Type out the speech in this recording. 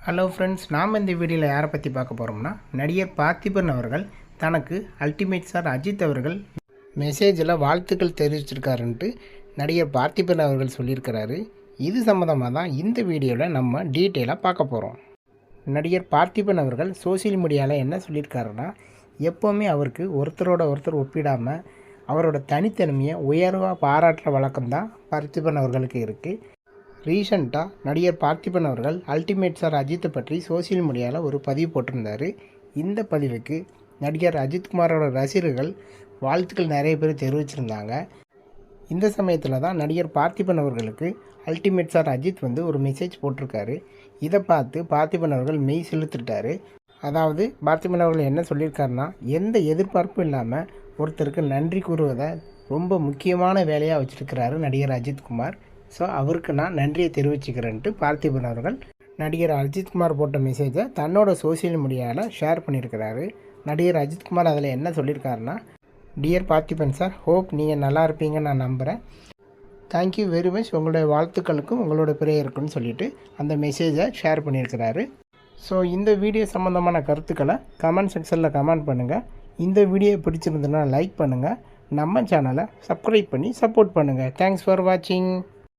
Hello friends நாம் இந்த வீடியோவில் யாரை பற்றி பார்க்க போகிறோம்னா நடிகர் பார்த்திபன் அவர்கள் தனக்கு அல்டிமேட் சார் அஜித் அவர்கள் மெசேஜில் வாழ்த்துக்கள் தெரிவிச்சிருக்காருன்ட்டு நடிகர் பார்த்திபன் அவர்கள் சொல்லியிருக்கிறாரு. இது சம்மந்தமாக தான் இந்த வீடியோவில் நம்ம டீட்டெயிலாக பார்க்க போகிறோம் நடிகர் பார்த்திபன் அவர்கள் சோஷியல் மீடியாவில் என்ன சொல்லியிருக்காருன்னா எப்போவுமே அவருக்கு ஒருத்தரோட ஒருத்தர் ஒப்பிடாமல் அவரோட தனித்தன்மையை உயர்வாக பாராட்டுற வழக்கம்தான் பார்த்திபன் அவர்களுக்கு இருக்குது ரீசண்டாக நடிகர் பார்த்திபன் அவர்கள் அல்டிமேட் சார் அஜித்தை பற்றி சோஷியல் மீடியாவில் ஒரு பதிவு போட்டிருந்தார். இந்த பதிவுக்கு நடிகர் அஜித்குமாரோட ரசிகர்கள் வாழ்த்துக்கள் நிறைய பேர் தெரிவிச்சிருந்தாங்க. இந்த சமயத்தில் தான் நடிகர் பார்த்திபன் அவர்களுக்கு அல்டிமேட் சார் அஜித் வந்து ஒரு மெசேஜ் போட்டிருக்காரு. இதை பார்த்து பார்த்திபன் அவர்கள் மெய் செலுத்திட்டாரு. அதாவது பார்த்திபன் அவர்கள் என்ன சொல்லியிருக்காருன்னா எந்த எதிர்பார்ப்பும் இல்லாமல் ஒருத்தருக்கு நன்றி கூறுவதை ரொம்ப முக்கியமான வேலையாக வச்சுருக்கிறாரு நடிகர் அஜித்குமார் ஸோ அவருக்கு நான் நன்றியை தெரிவிச்சுக்கிறேன்ட்டு பார்த்திபன் அவர்கள் நடிகர் அஜித்குமார் போட்ட மெசேஜை தன்னோட சோஷியல் மீடியாவில் ஷேர் பண்ணியிருக்கிறாரு நடிகர் அஜித்குமார் அதில் என்ன சொல்லியிருக்காருன்னா டியர் பார்த்திபன் சார் ஹோப் நீங்கள் நல்லா இருப்பீங்கன்னு நான் நம்புகிறேன் தேங்க்யூ வெரி மச் உங்களுடைய வாழ்த்துக்களுக்கும் உங்களோட பிரேயருக்குன்னு சொல்லிவிட்டு அந்த மெசேஜை ஷேர் பண்ணியிருக்கிறாரு ஸோ இந்த வீடியோ சம்மந்தமான கருத்துக்களை கமெண்ட் செக்ஷனில் கமெண்ட் பண்ணுங்கள் இந்த வீடியோ பிடிச்சிருந்ததுன்னா லைக் பண்ணுங்கள் நம்ம சேனலை சப்ஸ்கிரைப் பண்ணி சப்போர்ட் பண்ணுங்கள் தேங்க்ஸ் ஃபார் வாட்சிங்